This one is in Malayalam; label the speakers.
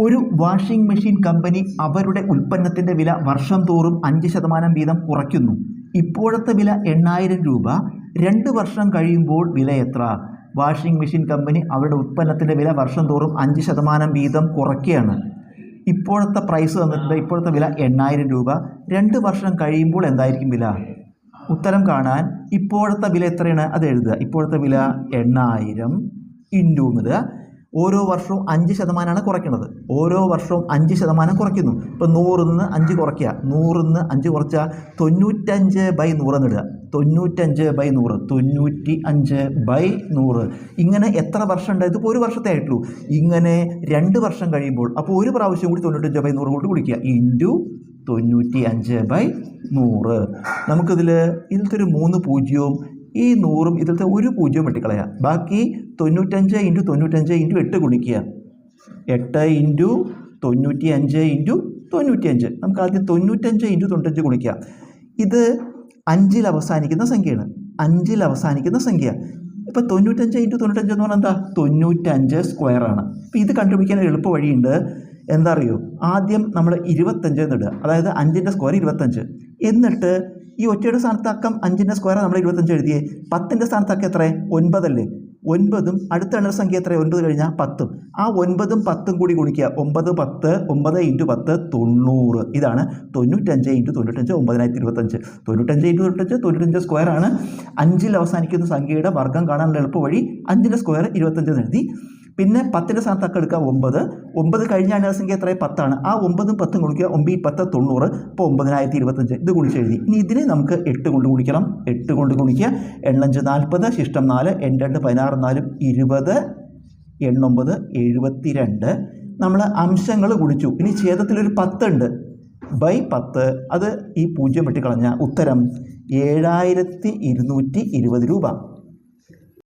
Speaker 1: ഒരു വാഷിംഗ് മെഷീൻ കമ്പനി അവരുടെ ഉൽപ്പന്നത്തിന്റെ വില വർഷം തോറും അഞ്ച് ശതമാനം വീതം കുറയ്ക്കുന്നു. ഇപ്പോഴത്തെ വില എണ്ണായിരം രൂപ. രണ്ട് വർഷം കഴിയുമ്പോൾ വില എത്ര? വാഷിംഗ് മെഷീൻ കമ്പനി അവരുടെ ഉൽപ്പന്നത്തിന്റെ വില വർഷം തോറും അഞ്ച് ശതമാനം വീതം കുറയ്ക്കുകയാണ്. ഇപ്പോഴത്തെ പ്രൈസ് തന്നിട്ടുണ്ട് ഇപ്പോഴത്തെ വില എണ്ണായിരം രൂപ. രണ്ട് വർഷം കഴിയുമ്പോൾ എന്തായിരിക്കും വില? ഉത്തരം കാണാൻ ഇപ്പോഴത്തെ വില എത്രയാണ്? അത് എഴുതുക. ഇപ്പോഴത്തെ വില എണ്ണായിരം ഇന്റു എന്നുക ഓരോ വർഷവും അഞ്ച് ശതമാനമാണ് കുറയ്ക്കുന്നത്. ഓരോ വർഷവും അഞ്ച് ശതമാനം കുറയ്ക്കുന്നു. ഇപ്പോൾ നൂറിൽ നിന്ന് അഞ്ച് കുറയ്ക്കുക. നൂറിൽ നിന്ന് അഞ്ച് കുറച്ചാൽ തൊണ്ണൂറ്റഞ്ച് ബൈ നൂറെന്ന് ഇടുക തൊണ്ണൂറ്റഞ്ച് ബൈ നൂറ്. തൊണ്ണൂറ്റി അഞ്ച് ബൈ നൂറ്. ഇങ്ങനെ എത്ര വർഷം ഉണ്ടായത് ഇപ്പോൾ ഒരു വർഷത്തെ ആയിട്ടുള്ളൂ. ഇങ്ങനെ രണ്ട് വർഷം കഴിയുമ്പോൾ അപ്പോൾ ഒരു പ്രാവശ്യം കൂടി തൊണ്ണൂറ്റഞ്ച് ബൈ നൂറ് കൊണ്ട് കുടിക്കുക. ഇന്റു തൊണ്ണൂറ്റി അഞ്ച് ബൈ നൂറ്. നമുക്കിതിൽ ഇതിലത്തെ ഒരു മൂന്ന് പൂജ്യവും ഈ നൂറും ഇതിലത്തെ ഒരു പൂജ്യവും വെട്ടിക്കളയാം. ബാക്കി തൊണ്ണൂറ്റഞ്ച് ഇന്റു തൊണ്ണൂറ്റഞ്ച് ഇന്റു എട്ട് ഗുണിക്കുക. എട്ട് ഇന്റു തൊണ്ണൂറ്റി അഞ്ച് ഇന്റു തൊണ്ണൂറ്റി അഞ്ച് നമുക്ക് ആദ്യം തൊണ്ണൂറ്റഞ്ച് ഇന്റു തൊണ്ണൂറ്റഞ്ച് ഗുണിക്കുക. ഇത് അഞ്ചിൽ അവസാനിക്കുന്ന സംഖ്യയാണ്. അഞ്ചിൽ അവസാനിക്കുന്ന സംഖ്യ. ഇപ്പോൾ തൊണ്ണൂറ്റഞ്ച് ഇന്റു തൊണ്ണൂറ്റഞ്ച് എന്ന് പറഞ്ഞാൽ എന്താ? തൊണ്ണൂറ്റഞ്ച് സ്ക്വയറാണ് അപ്പോൾ ഇത് കണ്ടുപിടിക്കാൻ ഒരു എളുപ്പ വഴിയുണ്ട്. എന്താ അറിയോ? ആദ്യം നമ്മൾ ഇരുപത്തഞ്ച് എന്നിടുക അതായത് അഞ്ചിന്റെ സ്ക്വയർ ഇരുപത്തഞ്ച്. എന്നിട്ട് ഈ ഒറ്റയുടെ സ്ഥാനത്താക്കം അഞ്ചിന്റെ സ്ക്വയർ നമ്മൾ ഇരുപത്തഞ്ച് എഴുതിയേ. പത്തിന്റെ സ്ഥാനത്തക്കം എത്ര? ഒൻപതല്ലേ. ഒൻപതും അടുത്ത എണ്ണ സംഖ്യ എത്ര? ഒൻപത് കഴിഞ്ഞാൽ പത്തും. ആ ഒൻപതും പത്തും കൂടി ഗുണിക്കുക. ഒമ്പത് പത്ത് ഒമ്പത് ഇന്റു പത്ത് തൊണ്ണൂറ്. ഇതാണ് തൊണ്ണൂറ്റഞ്ച് ഇന്റു തൊണ്ണൂറ്റഞ്ച് ഒമ്പതിനായിരത്തി ഇരുപത്തഞ്ച്. തൊണ്ണൂറ്റഞ്ച് ഇന്റു തൊണ്ണൂറ്റഞ്ച് തൊണ്ണൂറ്റഞ്ച് സ്ക്വയർ ആണ്. അഞ്ചിൽ അവസാനിക്കുന്ന സംഖ്യയുടെ വർഗം കാണാനുള്ള എളുപ്പ വഴി അഞ്ചിന്റെ സ്ക്വയർ ഇരുപത്തഞ്ച് എഴുതി. പിന്നെ പത്തിന്റെ സ്ഥാനത്ത് അക്ക എടുക്കുക ഒമ്പത്. ഒമ്പത് കഴിഞ്ഞ അണ്ണ സംഖ്യ എത്രയും പത്താണ്. ആ ഒമ്പതും പത്തും ഗുണിക്കുക ഒമ്പത് പത്ത് തൊണ്ണൂറ്. ഇപ്പോൾ ഒമ്പതിനായിരത്തി ഇരുപത്തഞ്ച്. ഇത് ഗുണിച്ച് എഴുതി. ഇനി ഇതിനെ നമുക്ക് എട്ട് കൊണ്ട് ഗുണിക്കണം. എട്ട് കൊണ്ട് ഗുണിക്കുക. എണ്ണഞ്ച് നാൽപ്പത് ശിഷ്ടം നാല് എൺ രണ്ട് പതിനാറ് നാലും ഇരുപത് എണ്ണൊമ്പത് എഴുപത്തി രണ്ട് നമ്മൾ അംശങ്ങൾ ഗുണിച്ചു. ഇനി ഛേദത്തിലൊരു പത്തുണ്ട്. ബൈ പത്ത്. അത് ഈ പൂജ്യം വെട്ടിക്കളഞ്ഞ ഉത്തരം ഏഴായിരത്തി ഇരുന്നൂറ്റി ഇരുപത് രൂപ.